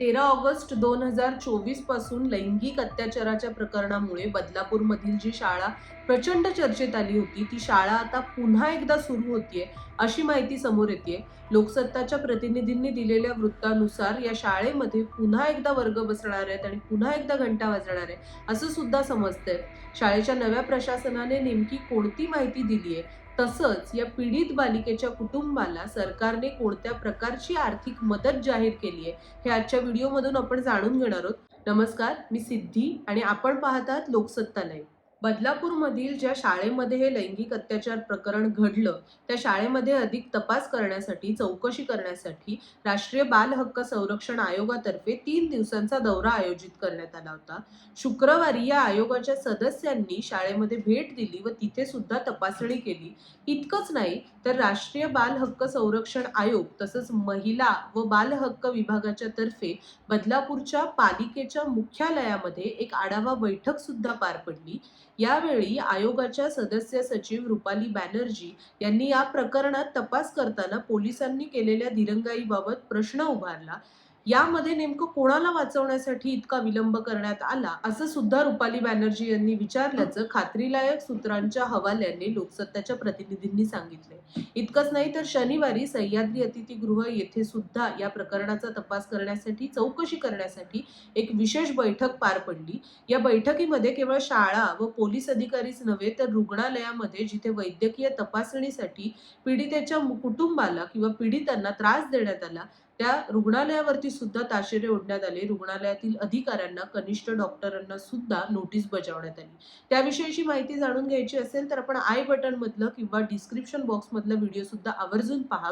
तेरा ऑगस्ट दोन हजार चोवीसपासून लैंगिक अत्याचाराच्या प्रकरणामुळे बदलापूरमधील जी शाळा प्रचंड चर्चेत आली होती ती शाळा आता पुन्हा एकदा सुरू होतीये अशी माहिती समोर येते लोकसत्ताच्या प्रतिनिधींनी दिलेल्या वृत्तानुसार या शाळेमध्ये पुन्हा एकदा वर्ग बसणार आहेत आणि पुन्हा एकदा घंटा वाजणार आहे असं सुद्धा समजतंय. शाळेच्या नव्या प्रशासनाने नेमकी कोणती माहिती दिली आहे तसंच या पीडित बालिकेच्या कुटुंबाला सरकारने कोणत्या प्रकारची आर्थिक मदत जाहीर केली आहे हे आजच्या व्हिडिओमधून आपण जाणून घेणार आहोत. नमस्कार मी सिद्धी आणि आपण पाहतात लोकसत्ता लाईव्ह. बदलापूरमधील ज्या शाळेमध्ये हे लैंगिक अत्याचार प्रकरण घडलं त्या शाळेमध्ये अधिक तपास करण्यासाठी चौकशी करण्यासाठी राष्ट्रीय बाल हक्क संरक्षण आयोगातर्फे तीन दिवसांचा दौरा आयोजित करण्यात आला होता. शुक्रवारी या आयोगाच्या सदस्यांनी शाळेमध्ये भेट दिली व तिथे सुद्धा तपासणी केली. इतकंच नाही तर राष्ट्रीय बाल हक्क संरक्षण आयोग तसंच महिला व बाल हक्क विभागाच्या तर्फे बदलापूरच्या पालिकेच्या मुख्यालयामध्ये एक आढावा बैठक सुद्धा पार पडली. यावेळी आयोगाच्या सदस्य सचिव रुपाली बॅनर्जी यांनी या प्रकरणात तपास करताना पोलिसांनी केलेल्या दिरंगाईबाबत प्रश्न उभारला. यामध्ये नेमकं कोणाला वाचवण्यासाठी इतका विलंब करण्यात आला असं सुद्धा रुपाली बॅनर्जी यांनी विचारल्याचं खात्रीलायक सूत्रांच्या हवाल्याने लोकसत्ताच्या प्रतिनिधींनी सांगितले. इतकंच नाही तर शनिवारी सह्याद्री अतिथीगृह येथे सुद्धा या प्रकरणाचा तपास करण्यासाठी चौकशी करण्यासाठी एक विशेष बैठक पार पडली. या बैठकीमध्ये केवळ शाळा व पोलीस अधिकारीच नव्हे तर रुग्णालयामध्ये जिथे वैद्यकीय तपासणीसाठी पीडितेच्या कुटुंबाला किंवा पीडितांना त्रास देण्यात आला त्या रुग्णालयावरती सुद्धा ताशेरे ओढण्यात आले. रुग्णालयातील अधिकाऱ्यांना कनिष्ठ डॉक्टरांना सुद्धा नोटीस बजावण्यात आली. त्याविषयीची माहिती जाणून घ्यायची असेल तर आपण आय बटन मधलं किंवा डिस्क्रिप्शन बॉक्स मधलं व्हिडिओ सुद्धा आवर्जून पहा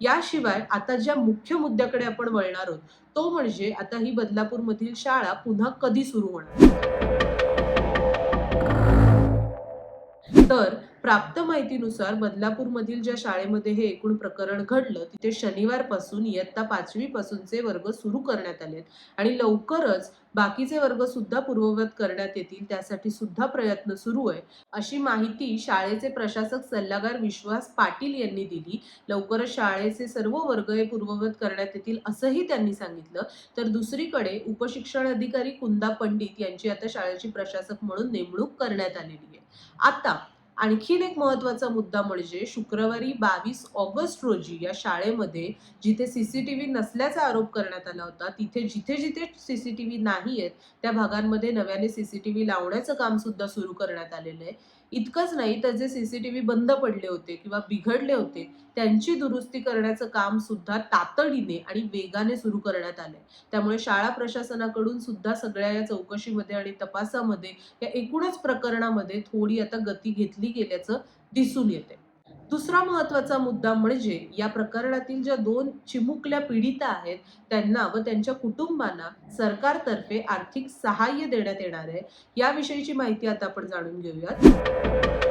याशिवाय आता ज्या मुख्य मुद्द्याकडे आपण वळणार आहोत तो म्हणजे आता ही बदलापूर मधील शाळा पुन्हा कधी सुरू होणार? तर प्राप्त माहितीनुसार बदलापूरमधील ज्या शाळेमध्ये हे एकूण प्रकरण घडलं तिथे शनिवारपासून इयत्ता पाचवी पासूनचे वर्ग सुरू करण्यात आलेत आणि लवकरच बाकीचे वर्ग सुद्धा पूर्ववत करण्यात येतील त्यासाठी सुद्धा प्रयत्न सुरू आहे. अशी माहिती शाळेचे प्रशासक सल्लागार विश्वास पाटील यांनी दिली. लवकरच शाळेचे सर्व वर्ग हे पूर्ववत करण्यात येतील असंही त्यांनी सांगितलं. तर दुसरीकडे उपशिक्षण अधिकारी कुंदा पंडित यांची आता शाळेची प्रशासक म्हणून नेमणूक करण्यात आलेली आहे. आता आणखीन एक महत्त्वाचा मुद्दा म्हणजे शुक्रवारी बावीस ऑगस्ट रोजी या शाळेमध्ये जिथे सीसीटीव्ही नसल्याचा आरोप करण्यात आला होता तिथे जिथे जिथे सीसीटीव्ही नाही आहेत त्या भागांमध्ये नव्याने सीसीटीव्ही लावण्याचं काम सुद्धा सुरू करण्यात आलेलं आहे. इतकंच नाही तर जे सीसीटीव्ही बंद पडले होते किंवा बिघडले होते त्यांची दुरुस्ती करण्याचं काम सुद्धा तातडीने आणि वेगाने सुरू करण्यात आलंय. त्यामुळे शाळा प्रशासनाकडून सुद्धा सगळ्या या चौकशीमध्ये आणि तपासामध्ये या एकूणच प्रकरणामध्ये थोडी आता गती घेतली गेल्याचं दिसून येते दुसरा महत्त्वाचा मुद्दा म्हणजे या प्रकरणातील ज्या दोन चिमुकल्या पीडिता आहेत त्यांना व त्यांच्या कुटुंबांना सरकारतर्फे आर्थिक सहाय्य देण्यात येणार आहे. याविषयीची माहिती आता आपण जाणून घेऊयात.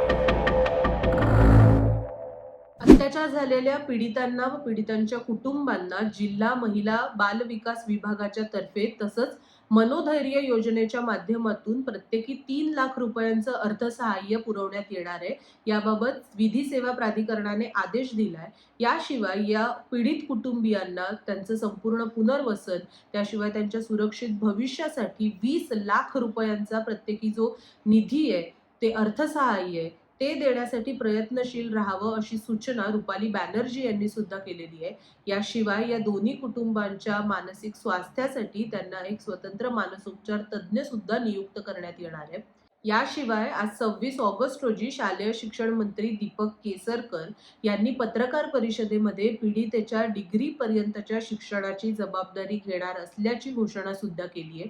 अत्याचार झालेल्या पीडितांना व पीडितांच्या कुटुंबांना जिल्हा महिला बाल विकास विभागाच्या तर्फे तसंच मनोधैर्य योजनेच्या माध्यमातून प्रत्येकी तीन लाख रुपयांचं अर्थसहाय्य पुरवण्यात येणार आहे. याबाबत विधी सेवा प्राधिकरणाने आदेश दिलाय. याशिवाय या पीडित कुटुंबियांना त्यांचं संपूर्ण पुनर्वसन त्याशिवाय त्यांच्या सुरक्षित भविष्यासाठी वीस लाख रुपयांचा प्रत्येकी जो निधी आहे ते अर्थसहाय्य आहे ते देण्यासाठी प्रयत्नशील राहावं अशी सूचना रुपाली बॅनर्जी यांनी सुद्धा केलेली आहे. याशिवाय या दोन्ही कुटुंबांच्या मानसिक स्वास्थ्यासाठी त्यांना एक स्वतंत्र मानसोपचार तज्ज्ञ सुद्धा नियुक्त करण्यात येणार आहे. याशिवाय आज सव्वीस ऑगस्ट रोजी शालेय शिक्षण मंत्री दीपक केसरकर यांनी पत्रकार परिषदेमध्ये पीडितेच्या डिग्री पर्यंतच्या शिक्षणाची जबाबदारी घेणार असल्याची घोषणा सुद्धा केली आहे.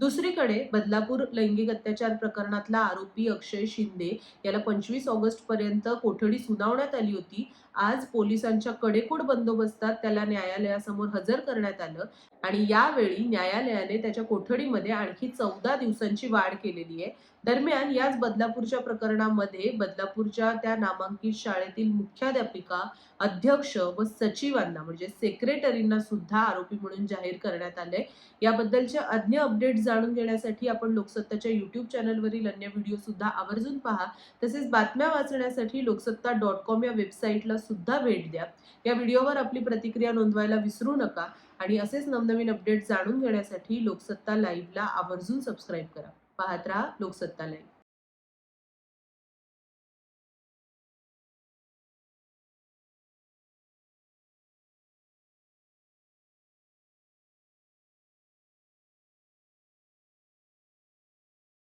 दुसरीकडे बदलापूर लैंगिक अत्याचार प्रकरणातला आरोपी अक्षय शिंदे याला पंचवीस ऑगस्ट पर्यंत कोठडी सुनावण्यात आली होती. आज पोलिसांच्या कडेकोट बंदोबस्तात त्याला न्यायालयासमोर हजर करण्यात आलं आणि यावेळी न्यायालयाने त्याच्या कोठडीमध्ये आणखी चौदा दिवसांची वाढ केलेली आहे. दरम्यान याच बदलापूरच्या प्रकरणामध्ये बदलापूरच्या त्या नामांकित शाळेतील मुख्याध्यापिका अध्यक्ष व सचिवांना म्हणजे सेक्रेटरींना सुद्धा आरोपी म्हणून जाहीर करण्यात आले याबद्दलचे अन्य अपडेट जाणून घेण्यासाठी आपण लोकसत्ताच्या युट्यूब चॅनलवरील अन्य व्हिडिओ सुद्धा आवर्जून पहा. तसेच बातम्या वाचण्यासाठी लोकसत्ता डॉट कॉम या वेबसाईटला सुद्धा भेट द्या. या व्हिडिओवर आपली प्रतिक्रिया नोंदवायला विसरू नका आणि असेच नवनवीन अपडेट जाणून घेण्यासाठी लोकसत्ता लाईव्हला आवर्जून सबस्क्राईब करा. पाहत राहा लोकसत्ता लाईव्ह